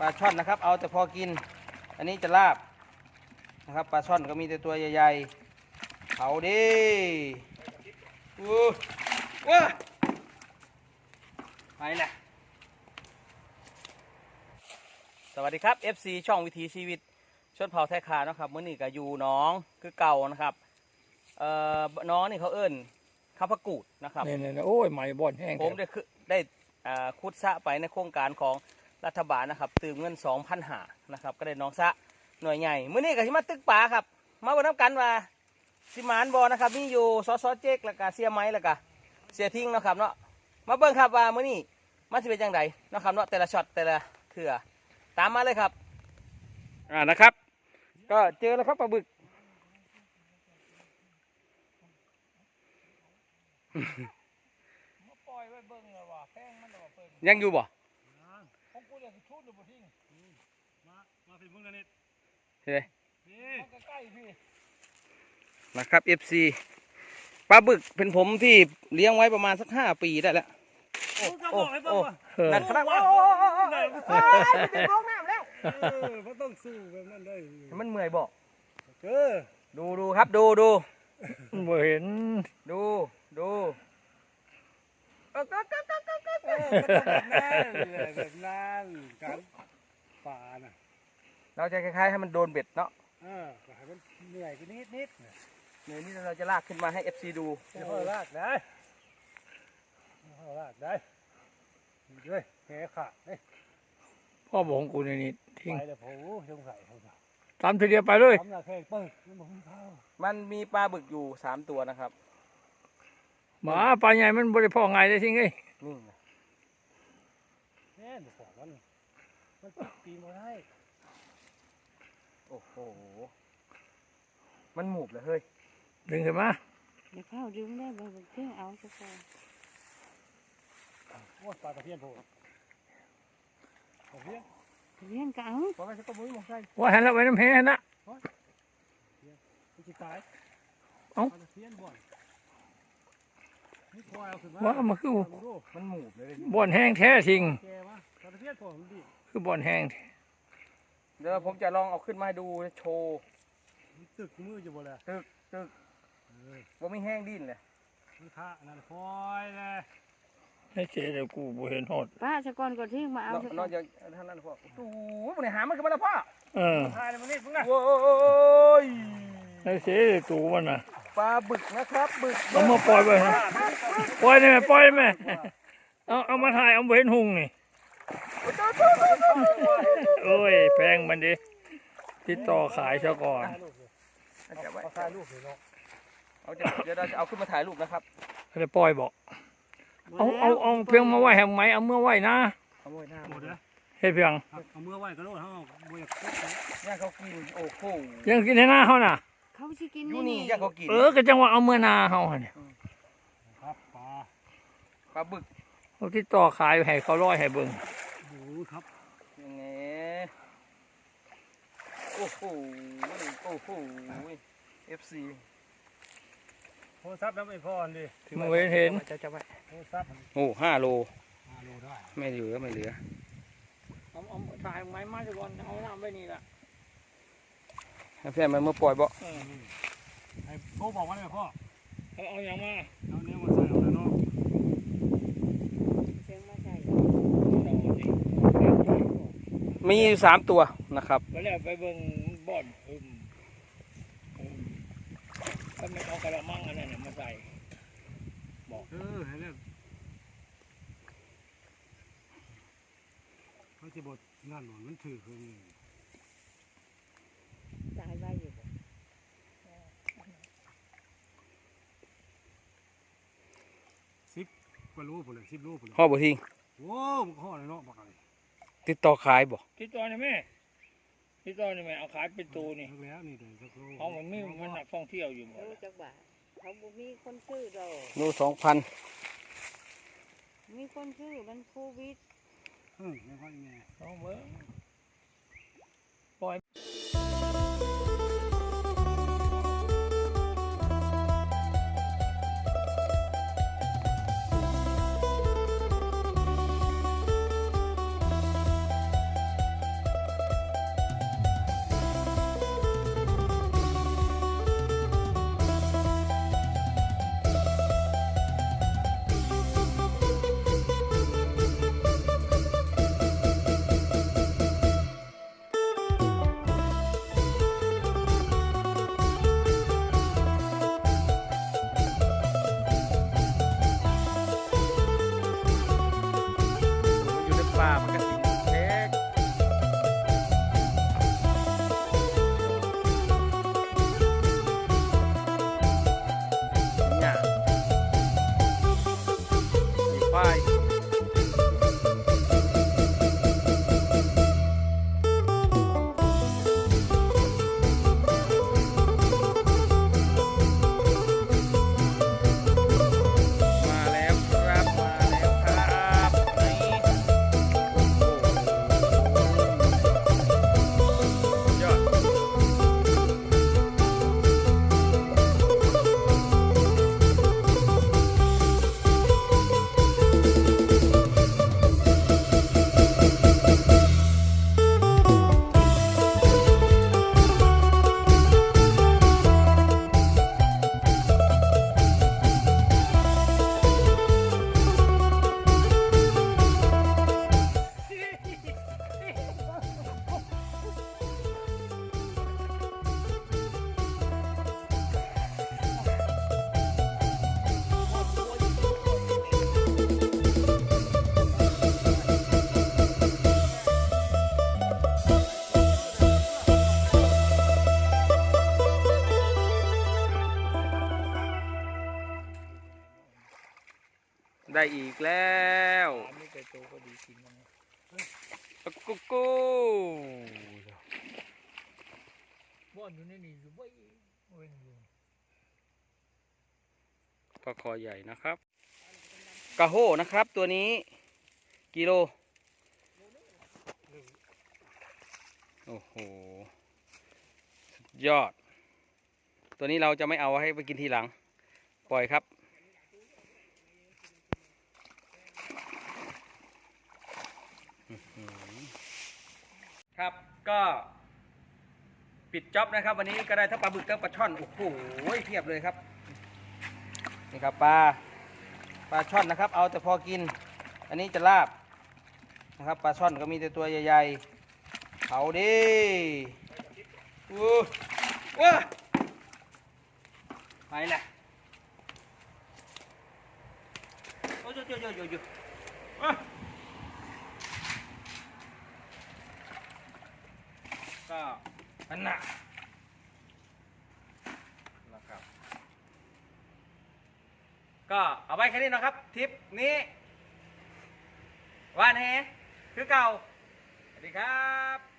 ปลาช่อนนะครับ เอาแต่พอกิน อันนี้จะลาบนะครับปลาช่อนก็มีแต่ตัวใหญ่ๆเผาดิอู้ว้าไปแหละสวัสดีครับ FC ช่องวิถีชีวิตชนเผ่าไทยคาเนาะครับมื้อนี้ก็อยู่หน้องคือเก่านะครับเอ่อน้องนี่เขาเอิ้นข้าวผักกูดนะครับเนี่ยเนี่ยโอ้ยใหม่บ่อนแห้งผมได้คือได้อ่าคุดสะไปในโครงการของ รัฐบาลนะครับตืมเงิน2,000หานะครับ ก็ได้น้องสะหน่วยใหญ่มื้อนี้ก็สิมาตึกป่าครับ มาเบิ่งนํกันว่าสิมานบ่นะครับมีอยู่ซอสอเจ๊กแล้วก็เสียไม้แล้วก็เสียทิ้งเนาะครับเนาะมาเบิ่งครับว่ามื้อนี้มันสิเป็นจังไดเนาะครับเนาะแต่ละช็อตแต่ละเถื่อตามมาเลยครับอ่านะครับ ก็เจอแล้วครับปลาบึกปล่อยไว้เบิ่งเลยว่ะแป้งมันออกเปิดยังอยู่บ่ ของกูเนี่ยชุดอยู่บ่ทิ้งมามาสิมึงกันนี่ เฮ้ยนี่ใกล้ๆพี่นะครับ FC ปลาบึกเป็นผมที่เลี้ยงไว้ประมาณสักห้าปีได้แล้วโอ้โอ้โอ้นั่นขนาดว่าโอ้โอ้โอ้โอ้โอ้ยเป็นลงน้ำแล้วเออมันต้องสู้แบบนั้นได้มันเมื่อยบอกเออดูดูครับดูดูบ่เห็นดูดูเออก็ก็ก็ก็ก็เออมันต้องแบบนั้นเลยแบบนั้นการป่าน่ะ เราจะคล้ายๆให้มันโดนเบ็ดเนาะเออก็ให้มันเหนื่อยกันนิดนิดๆน่ะเดี๋ยวนี้เราจะลากขึ้นมาให้ FC ดูเดี๋ยวเอาลากได้เอาลากได้ด้วยแหขาดเอ้ยพ่อบอกของกูในนี้ทิ้งไปเลยโผล่สงสัยเขาจะตามทีเดียวไปเลยทำหน้าแข้งปึ้งมันบอกมันเข้ามันมีปลาบึกอยู่สามตัวนะครับหมาปลาใหญ่มันบริพ่อไงได้ทิ้งไงนี่ไงแน่นบอกมันมันปีนมาได้ โอ้โห มันหมูบเลยเฮ้ย ดึงขึ้นมาเดี๋ยวเข้าดึงได้บ่บ่เที่ยงเอาซะก่อนโอ้ยปลาตะเพียนโผล่ตะเพียนเลี้ยงก็เอาพอไปสักกระบุ้ยมองใส่ว่าหันแล้วไว้น้ำแห้งนะมันจะตายเอ้าปลาตะเพียนบ่อนนี่คอยเอาขึ้นมาว่ามันคือเอาดูมันหมูบเลยบ่อนแห้งแท้ทิ้งแกมาปลาตะเพียนโผล่มันดิคือบ่อนแห้ง เดี๋ยวผมจะลองเอาขึ้นมาให้ดูโชว์มันตึกมืออยู่บ่เลยตึกตึกเออว่าไม่แห้งดิ้นเลยมันท่านั่นคอยเลยไอ้เสียเดี๋ยวกูบ่เห็นหดป้าซะก่อนก่อนที่มาเอานอกซะนก่ออกนจากท่านนั้นพ่อโอ้โหมันหามันขึ้นมาแล้วพ่อเออถ่ายเลยมันนี่มึงนะโอ้ยไอ้เสียเดี๋ยวตูมันน่ะปลาบึกนะครับบึกเอามาปล่อยไปนะปล่อยได้ไหมปล่อยได้ไหมเอาเอามาถ่ายเอาบ่เห็นหุงนี่ โอ้ย แพงมันดิติดต่อขายซะก่อนถ่ายรูปเลยเอาจะไว้เอาถ่ายรูปเลยเนาะเอาจะเดี๋ยวเราจะเอาขึ้นมาถ่ายรูปนะครับจะปล่อยบอกเอาเอาเอาเพียงมาไว้แหงไหมเอาเมื่อไว้นะเอาไว้หน้าหมดเลยเฮ็ดเพียงเอามือไว้ก็โลดเฮาบ่อยากตกนะย่างเขากินโอ้โหยังกินให้หน้าเขาน่ะเขาสิกินอยู่นี่นี่ย่างเขากินเออก็จังว่าเอาเมื่อนาเขาหั่นเนี่ยครับปลาปลาบึกเขาติดต่อขายให้เขาร้อยให้เบิ่งดูครับ ยังไง โอ้โห โอ้โห FC โทรศัพท์น้ำไม่พอดิมึงเห็นเห็นจะจะไว้โทรศัพท์โอ้ห้าโลห้าโลได้ไม่เหลือไม่เหลือเอาเอาถ่ายไม้มาจัก่อนเอาน้ำไว้นี่ล่ะให้แฟนมันมาปล่อยบ่เออไอ้โทรบอกว่าได้ไหมพ่อเอาเอาอย่างมาเอาเนี้ยมาใส่เอาแล้วเนาะเสียงมาใส่มีอยู่สามตัว นะครับไปแล้วไปเบิ่งบ่อนอืมอืมถ้าไม่เอากระมังอันนั้นน่ะมาใส่เออให้เรื่องเขาจะบดนั่นหนมันถือคือจ่ายไว้อยู่บ่สิบกว่ารูปเลยสิบรูปเลยพ่อบ่ทิ้งโอ้มันข้อเลยเนาะบอกอะไรติดต่อขายบ่ที่ตัวนี่แม่ ที่ตัวนี่แม่เอาขายเป็นตัวนี่แล้วนี่เดี๋ยวสักรูเอามันมีมันนักท่องเที่ยวอยู่หมดรู้จักบาทเขาบ่มีคนซื้อดอกโลสองพันมีคนซื้อมันโควิดเออไม่ค่อยแง่เอาเบิ่ง five. ได้อีกแล้วต่โตก็ดีกินนะกุ๊กกูบ่อนอยู่ในนี่อยู่บ่อยเว้นปลาคอใหญ่นะครับ กระโหนะครับตัวนี้กิโล โอ้โห สุดยอด ตัวนี้เราจะไม่เอาให้ไปกินทีหลัง ปล่อยครับ ครับ ก็ปิดจ็อบนะครับ วันนี้ก็ได้ทั้งปลาบึกทั้งปลาช่อนโอ้โหเทียบเลยครับ นี่ครับปลาปลาช่อนนะครับ เอาแต่พอกิน อันนี้จะลาบนะครับปลาช่อนก็มีแต่ตัวใหญ่ๆเอาดิอู้ว้าไปแหละโอ้ยโยโยโยโยโยว้า ก็อันน่ะนะครับ ก็เอาไว้แค่นี้นะครับทริปนี้วานแฮคือเก่าสวัสดีครับ